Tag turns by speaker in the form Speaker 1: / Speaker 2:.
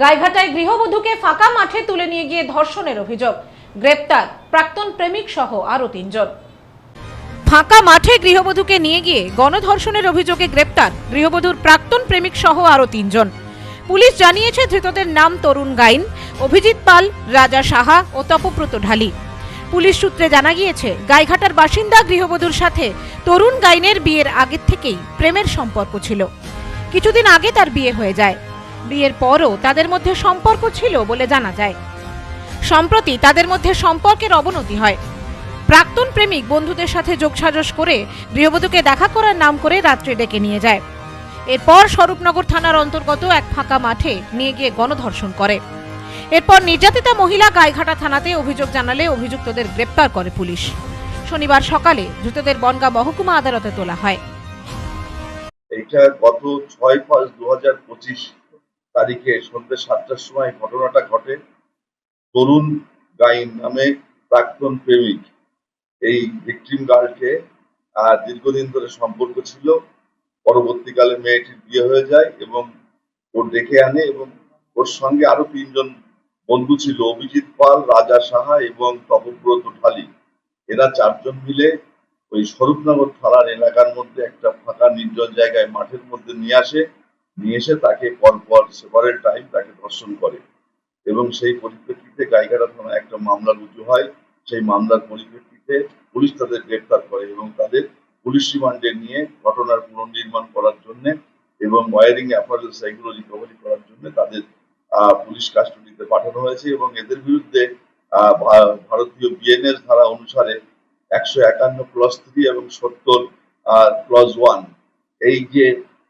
Speaker 1: গাইঘাটায় গৃহবধূকে ফাঁকা মাঠে তুলে নিয়ে গিয়ে ধর্ষণের অভিযোগ। গ্রেপ্তার প্রাক্তন প্রেমিক সহ আরও তিনজন। ফাঁকা মাঠে গৃহবধূকে নিয়ে গিয়ে গণধর্ষণের অভিযোগে গ্রেপ্তার গৃহবধূর প্রাক্তন প্রেমিক সহ আরও তিনজন। পুলিশ জানিয়েছে ধৃতদের নাম তরুণ গাইন, অভিজিৎ পাল, রাজা সাহা ও তপব্রত ঢালি। পুলিশ সূত্রে জানা গিয়েছে, গাইঘাটার বাসিন্দা গৃহবধূর সাথে তরুণ গাইনের বিয়ের আগের থেকেই প্রেমের সম্পর্ক ছিল। কিছুদিন আগে তার বিয়ে হয়ে যায়। বিয়ের পরও তাদের মধ্যে সম্পর্ক ছিল বলে জানা যায়। সম্প্রতি তাদের মধ্যে সম্পর্কের অবনতি হয়। প্রাক্তন প্রেমিক বন্ধুদের সাথে যোগসাজশ করে গৃহবধূকে দেখা করার নাম করে রাত্রে ডেকে নিয়ে যায়। এরপর স্বরূপনগর থানার অন্তর্গত এক ফাঁকা মাঠে নিয়ে গিয়ে গণধর্ষণ করে। এরপর নির্যাতিতা মহিলা গাইঘাটা থানাতে অভিযোগ জানালে অভিযুক্তদের গ্রেপ্তার করে পুলিশ। শনিবার সকালে ধৃতদের বনগাঁ মহকুমা আদালতে তোলা হয়।
Speaker 2: এটা গত ছয় পাঁচ দু হাজার পঁচিশ তারিখে সন্ধ্যে সাতটার সময় ঘটনাটা ঘটে। তরুণ গাইন নামে প্রাক্তন প্রেমিক, এই ভিক্টিম গার্লকে দীর্ঘদিন ধরে সম্পর্ক ছিল। পরবর্তীকালে মেয়েটির বিয়ে হয়ে যায় এবং ও ডেকে আনে এবং ওর সঙ্গে আরও তিনজন বন্ধু ছিল, অভিজিৎ পাল, রাজা সাহা এবং তপব্রত ঢালি। এরা চারজন মিলে ওই স্বরূপনগর থানার এলাকার মধ্যে একটা ফাঁকা নির্জন জায়গায় মাঠের মধ্যে নিয়ে আসে। নিয়ে এসে তাকে পরপর সেভারেল টাইম তাকে ধর্ষণ করে। এবং সেই পরিপ্রেক্ষিতে গাইঘাটা থানায় একটা মামলা রুজু হয়, সেই মামলার পরিপ্রেক্ষিতে পুলিশ তাদের গ্রেপ্তার করে এবং তাদের পুলিশ রিমান্ডে নিয়ে ঘটনার পুনর্নির্মাণ করার জন্য এবং ওয়ারিং অ্যাপারেল সেগুলো রিকভারি করার জন্য তাদের পুলিশ কাস্টডিতে পাঠানো হয়েছে এবং এদের বিরুদ্ধে ভারতীয় বিএনএস ধারা অনুসারে একশো একান্ন প্লাস থ্রি এবং সত্তর প্লাস ওয়ান এই যে